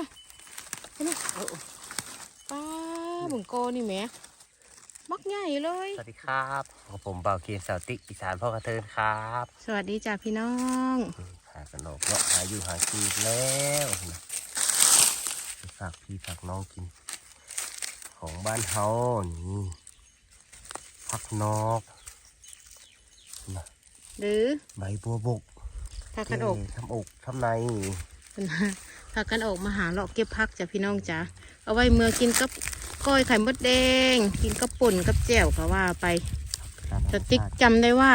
นะเห็นไหมเอาป้าบึงโกนี่แหมมักใหญ่เลย สวัสดีครับผมเบาเกียร์สาวติกอีสานพ่อกระเทินครับ สวัสดีจ้าพี่น้องหากันออกเนาะหาอยู่หากินอีกแล้วนะไปฝากพี่ฝากน้องกิน ของบ้านเฮานี่ผักนอกนะหรือใบบัวบกพากันออกทำอกทำในเป็น พากันออกมาหาเลาะเก็บพักจ้ะพี่น้องจ้าเอาไว้เมื่อกินกับก้อยไข่มดแดง กินกับป่นกับแจ่วก็ว่าไปตามธรสรมติ๊กชาติจำได้ว่า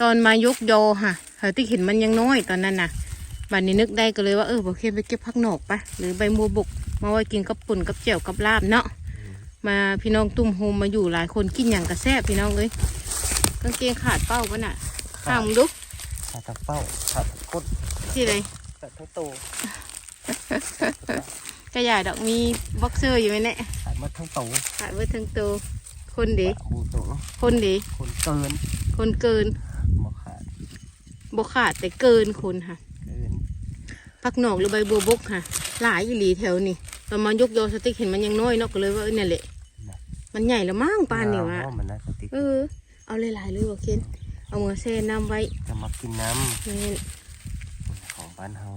ตอนมายกยอค่ะสติ๊กเห็นมันยังน้อยตอนนั้นน่ะบัดนี้นึกได้ก็เลยว่าเออบอกเคไปเก็บพักหนอกปะหรือใบมัวบก มาไว้กินกับปุ่นกับแจ่วกับลาบเนาะมาพี่น้องตุ้มโฮมมาอยู่หลายคนกินอย่างกระแซบพี่น้องเอ้ยกางเกงขาดเป้าปะน่ะข้างมึงดูขาดทั้งเป้าขาดทั้งก้นสิเลยขาดทั้งโต กระยาดอกมีบ็อกเซอร์อยู่ไหมเนี่ยขาดหมาทั้งโตขาดไว้ทั้งตัวคนดีบูโตคนดีคนเกิน คนเกินมาขาดบกขาดแต่เกินคนค่ะเกินผักหนอกหรือใบบัวบกค่ะ หลายอีหลีแถวนี่เรามายกยอสติ๊กเห็นมันยังน้อยเนาะก็เลยว่าเออเนี่ยแหละมันใหญ่แล้วมั้งปานนี่วะมันน่าสติ๊กเออ เอาหลายๆเลยบอกเคนเอามือเซน้ำไว้จะมากินน้นี่ำของบ้านเฮา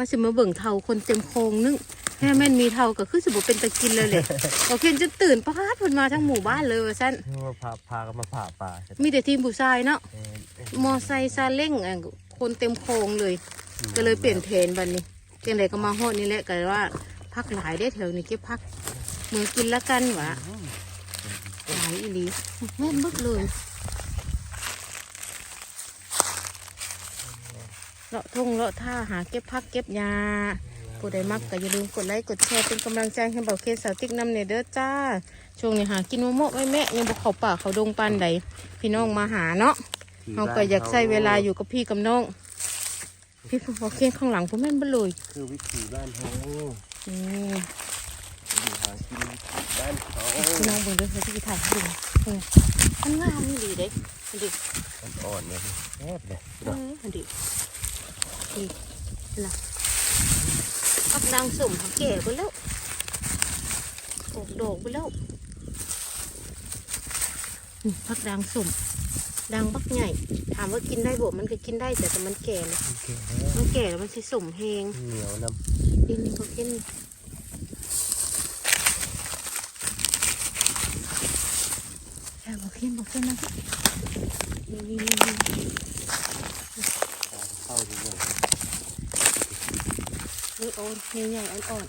ว่าสิมาเบิ่งเท่าคนเต็มโครงนึงแค่แม่นมีเท่าก็คือสิบเป็นตะกินเลยแหละบอกเคนจะตื่นปาดเพิ่นมาทั้งหมู่บ้านเลยว่าซั่นเรียกว่าพาพากันมาผ่าป่าใช่ไหมมีแต่ทีมผู้ชายเนาะเออเออมอไซค์ซาเล้งอะคนเต็มโครงเลย ก็เลยเปลี่ยนเพนบัดนี้เจังไดก็มาฮอดนี่แหละก็เลยว่าพักหลายได้แถวนี้เก็บพักมือกินละกันหวะหลายอีหลีแม่นเบึกเลย เลาะทงเลาะท่าหาเก็บพักเก็บยาผู้ใดมักก็อย่าลืมกดไลค์กดแชร์เป็นกำลังใจให้เบาเคสสาวติ๊กนำเนเด้อจ้า ช่วงนี้หากินมะม่วงไว้แม่ยังบ่เข้าป่าเขาดงปานใดพี่น้องมาหาเนาะที่เขาก็อยากใช้เวลาอยู่กับพี่กับน้อง พี่ผู้บอกเคียงข้างหลังผมแม่นบ่เลยคือวิถีบ้านเฮาอืมอยู่หากินบ้านเฮาพี่น้องเบิ่งเด้อเขาที่ถ่ายให้ดูเออมันงามนี่ดีเด้มันดิมันอ่อนเนี่ยแซ่บเลยเออมันดิ ดีนะอักดังสุ่มเขาแก่ไปแล้วออกดอกไปแล้วนี่พักดังสุ่มดังบักใหญ่ ถามว่ากินได้บ่มันก็กินได้แต่แต่มันแก่นะโอเคแล้วมันแก่แล้วมันสิสุ่มแหงเหนียวน้ดินก็กินแค่บอกเห็นบอกเห็นนะนี่นี่นี่นี่ำเข้าดีเลยนี่โอนนี่ใหญ่อ่อนอ่อน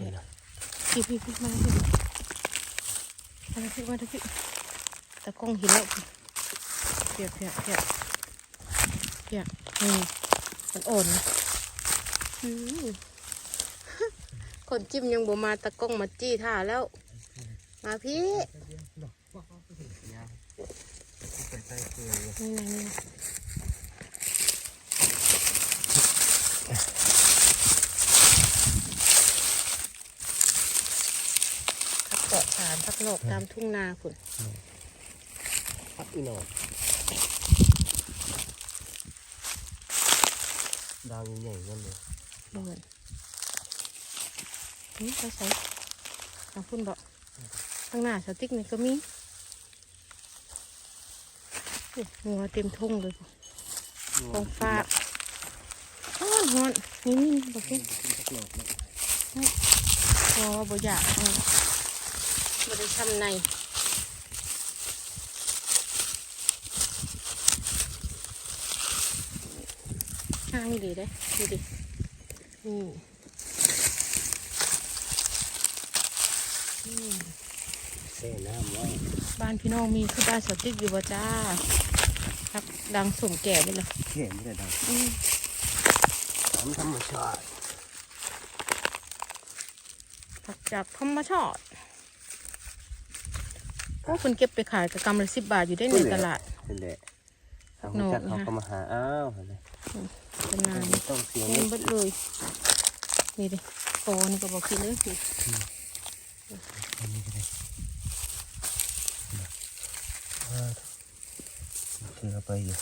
นี่นะพี่พี่พี่มาพี่มาพี่มาพี่ตะกล้องเห็นแล้วเพียบเพียบเพียบเพียบนี่มันอ่อนนะอืมคนจิ้มยังบ่มาตะกล้องมาจี้ท่าแล้ว มาพี่ ใส่เกลือนี่ไงนี่ไงพักเกาะฐานพักโลกตามทุ่งนาคุณพักอีหน่อยดังใหญ่ๆนั่นเลยเหมือนนี่ใส่ใส่ทางพุ่นบอกข้างหน้าสติ๊กนี่ก็มี นี่งัวเต็มทุ่งเลยบ่ของฟ้ากฮ้อนฮ้อนนี่นี่บอกเห็นพอบ่อยากเอาบ่ได้ทำในห้างดีเด้ดูดินี่อืม เส้น้ำไว้บ้านพี่น้องมีคือบ้านสติ๊กอยู่บ่จ้าพักดังสมแก่ไปเลยเข็มเลยดังอืมน้ำธรรมชาติผักจากธรรมชาติโอ้คุณเก็บไปขายกับกำละสิบบาทอยู่ได้ในตลาดนี่แหละทางโหนกจัดเขานะก็มาหาอ้าวเห็นไหมเป็นนานไม่ต้องเสียเล่เงินนเบิดเลยนี่ดิโตนี่ก็บอกกินเลยสิ เชือไปอยู่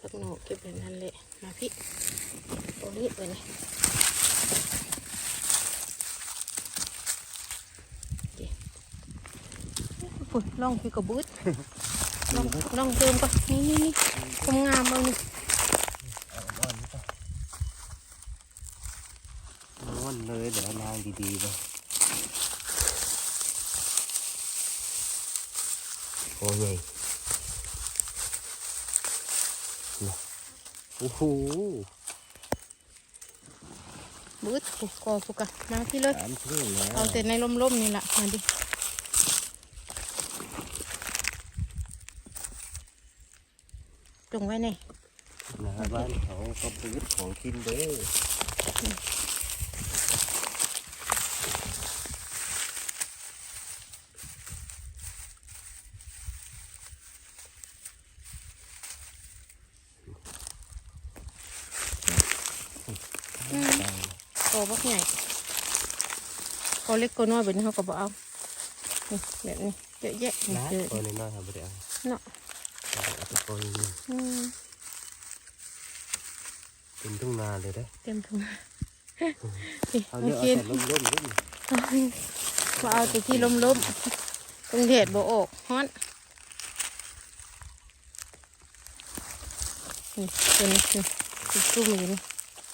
กับหนูเก็บแบบนั้นเลยมาพี่ตรงนี้ไปเลยฝุ่นลองพี่กระบุดลองลองเติมก่อนนี่นี่นี่คมงามเอานี่ เลยเดี๋ยวล้างดีๆเลยโอ้ยเนี่ยโอ้โหบุดผูกคอผูกกะมาพี่เลยสามครึ่งแล้วเอาแต่ในร่มๆนี่แหละมาดิจงไว้ในหน้าบ้านเขาก็ปืดของกินเด้ออืม โตบักใหญ่โตเล็กโตน้อยแบบนี้เขาก็บอกเอานี่แบบนี้เยอะแยะนี่นะเจอตัวน้อยๆครับบ่ได้เอาเนาะเอาไปเอาไปปล่อยนี่อืมเป็นทุ่งนาเลยเด้อเต็มถุงนี่เอาโอเนื้อเคเอาแต่ร่มๆร่มมาเอาแต่ที่ล้มๆตรงเดดบ่ออกฮ้อนนี่ตัวนี้นี่ติดจุ่มอยู่นี่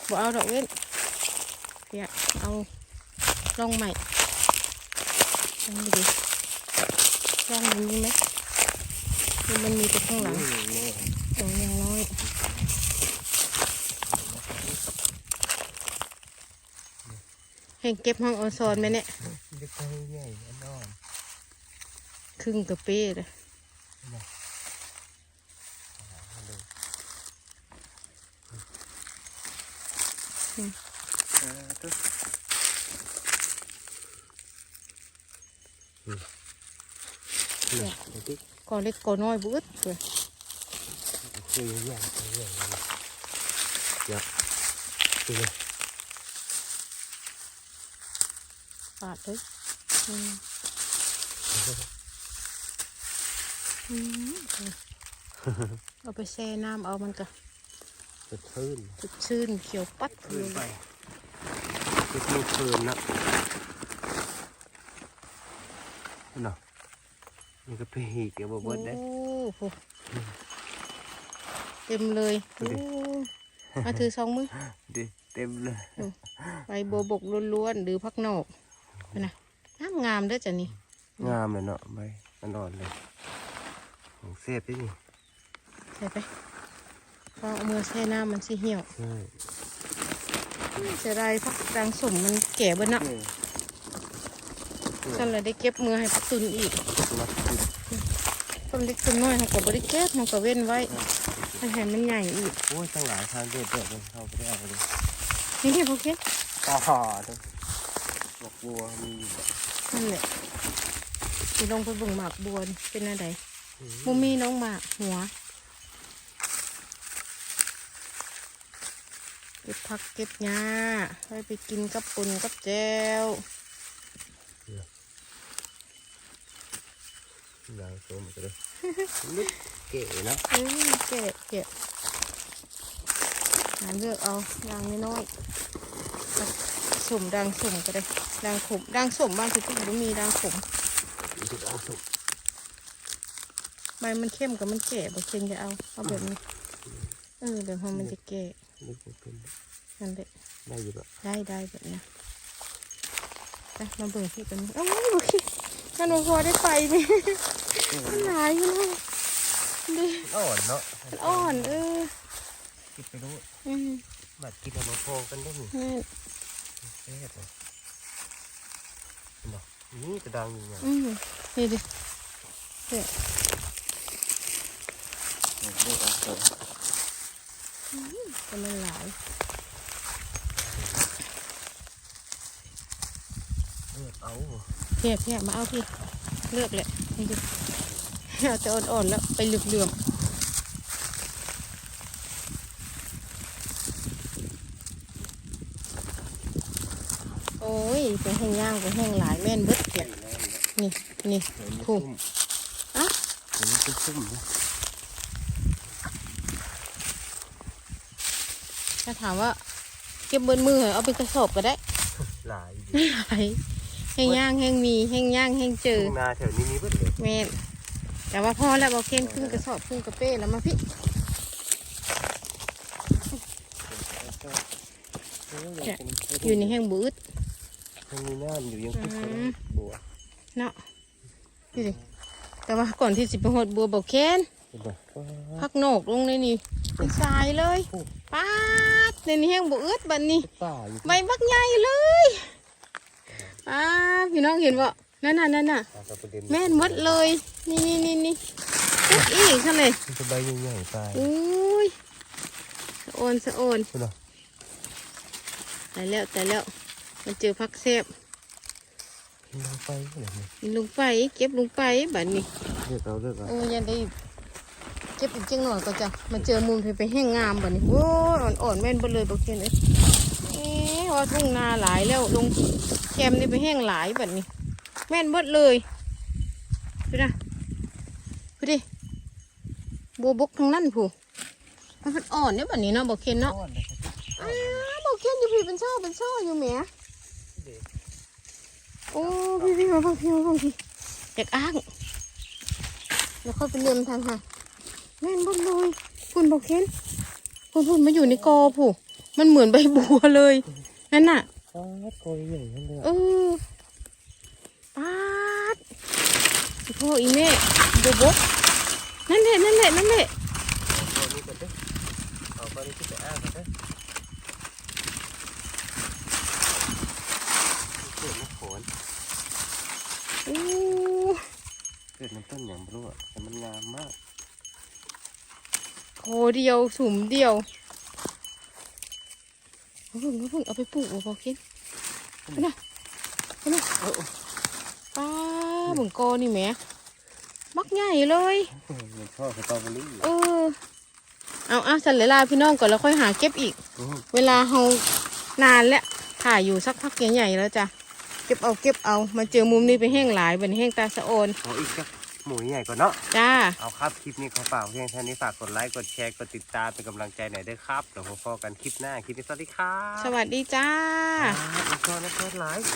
บ่เอาดอกเว้น อยากเอาลองใหม่ลองดูดิลองมันมีไหมมันมีแต่ข้างหลังนี่ตรงยังน้อยเห็นเก็บห้องออนซอนไหมเนี่ยครึ่งกระเป้เลยอืม ก่อเล็กก่อน้อยบุ้ดเลยคือใหญ่ๆใหญ่ๆเลยเดี๋ยวดูเลยปาดเลยอืมอืมเอาไปแช่น้ำเอามันก็จะทื่นสดชื่นเขียวปัดทื่เลนย ไปจะไม่คืนนะเนาะนี่ก็ไปอีกเดี๋ยวบ่เบิดได้โอ้โหเต็มเลยดูดิโอ้มาถือสองมือดิเต็มเลยใบบัวบกล้วนๆหรือพักนอกนะงามงามๆเด้อจ้ะนี่งามเลยเนาะใบมันอ่อนเลยของเสียบที่นี่ใส่ไปพอเอามือแช่น้ำมันสิเหี่ยวใช่ เสียดายพักกลางสมมันแก่เบ้เนาะฉันเลยได้เก็บมือให้พักตุนอีกมาติดต้นเล็กต้นน้อยเขาก็บริเก็บเขาก็เว้นไว้ให้ให้มันใหญ่อีกโอ้ยตั้งหลายทางเด็ดเด็ดเลยเข้าไปได้เอาเลยนี่พวกเนี้ยต่อเลยบอกบัวมีแบบนั่นแหละสิลงไปเบิ่งหมากบัวนี่เป็นอะไรมุมีน้องหมากหัว เก็บผักเก็บหญ้าไว้ไปกินกับปุ่นกับแจวยางโซมกันเลยลึกเก๋เนาะเอ้ยแกะแกะหาเลือกเอาดังน้อยๆกับสมดังสมก็ได้ดังขมดังสมบ้างคือปุ๊บมีดังขมดูเอาสุกใบมันเข้มกับมันแก่บางเชนจะเอาเอาแบบนี้เออแบบพอมันจะแก่ ลึกเป็นนั่นแหละได้อยู่แบบได้ได้แบบนี้ไปมาเบิ่งที่กันเอ้ยโอเคกันพอได้ไปนี่มันหลายอยู่นะดิอ่อนเนาะมันอ่อนเออกินไปรู้อืมบัดกินเอามาโพงกันได้หนินั่นเอ๊ะเลยเนาะนี่กระดังอยู่เนี่ยอืมนี่ดิเนี่ยเลือกเอาเถอะ แต่มันหลายเลือกเอาเพียเพียมาเอาพี่เลือกแหละนี่ดิเอาแต่อ่อนๆแล้วไปเหลืองๆโอ้ยไปแห้งย่างไปแห้งหลายแม่นเบิดเพียนี่นี่คู่อะเดี๋ยวนี้เป็นซุ่มนะ ถ้าถามว่าเก็บเบิดมือเอาเป็นกระสอบก็ได้หลายอยู่ไม่ไหลแห้งย่างแห้งมีแห้งย่างแห้งเจอทุ่งนาแถวนี้มีเบิดเลยแม่นแต่ว่าพอแล้วบอกเคนครึ่งกระสอบครึ่งกระเป้แล้วมาพี่อยู่ในแห้งบืดมันมีน้ำอยู่ยังพุดอืมบัวเนาะดูดิแต่ว่าก่อนที่สิไปหดบัวบอกเคนเป็นแบบว้าพักโหนกลงในนี่ เป็นทรายเลยป๊าดในนี่แห้งบืดบัดนี้ป่าอยู่ใบบักใหญ่เลยป๊าดพี่น้องเห็นบ่นั่นน่ะนั่นน่ะปลากระเด็นแม่นหมดเลย นี่นี่นี่นี่ปุ๊บอีกค่ะเลยมันจะใบใหญ่ๆไปอุ้ยสะโอนสะโอนคุณเหรอตายแล้วตายแล้วมันเจอพักแซบกินลงไปเลยนี่กินลงไปเก็บลงไปบัดนี้เลือกเอาเลือกเอาโอ้ยันได้เก็บอีกจังหน่อยก็จะมาเจอมุมที่ไปแห้งงามบัดนี้โอ้ยอ่อนๆแม่นเบ่เลยบอกเคนเอ้ยเอ๊ะว่าทุ่งนาหลายแล้วลงแคมนี่ไปแห้งหลายบัดนี้แม่นเบิดเลยดูนะดูดิบัวบกทั้งนั้นผู้มันเป็นอ่อนเนี่ยบัดนี้เนาะบอกเคนเนาะก้อนเลยครับอ้าวบอกเคนอยู่พี่เป็นช่อเป็นช่ออยู่แหมโอ้พี่พี่มาฟังพี่มาฟังพี่อยากอ้างแล้วค่อยไปเรียมทางค่ะ แม่นบดเลยคุณบอกเคนคุณคุณมาอยู่ในกอผู้มันเหมือนใบบัวเลย นั่นน่ะปลาโกยใหญ่นั่นเลยเออปาดสิพ่ออีแม่บัวบกนั่นแหละนั่นแหละนั่นแหละเอานี้ก่อนเด้อเอาไปนี่ที่จะอ้างก่อนเด้อเกิดน้ำฝนโอ้เกิดน้ำต้นอย่างไม่รู้อะแต่มันงามมาก โคเดียวสุ่มเดียวเอาเพิ่งเอาเพิ่งเอาไปปลูกบ่พอคิดไปนะไปนะเออป้าบึงกอนี่แหมมักใหญ่เลยมันชอบสตรอเบอรี่เออเอาเอาสันเลลาพี่น้องก่อนแล้วค่อยหาเก็บอีกอืมเวลาเฮานานแล้วถ่ายอยู่สักพักใหญ่ๆแล้วจ้ะเก็บเอาเก็บเอามาเจอมุมนี้ไปแห้งหลายเป็นแห้งตาสะโอนขออีกสัก หมูใหญ่ก่อนเนาะจ้า เอาครับคลิปนี้ขอฝากเพียงเท่านี้ฝากกดไลค์กดแชร์กดติดตามเป็นกำลังใจหน่อยด้วยครับเดี๋ยวพบกันคลิปหน้าคลิปนี้สวัสดีครับสวัสดีจ้าอ่าอีกคนนะเพื่อนไลค์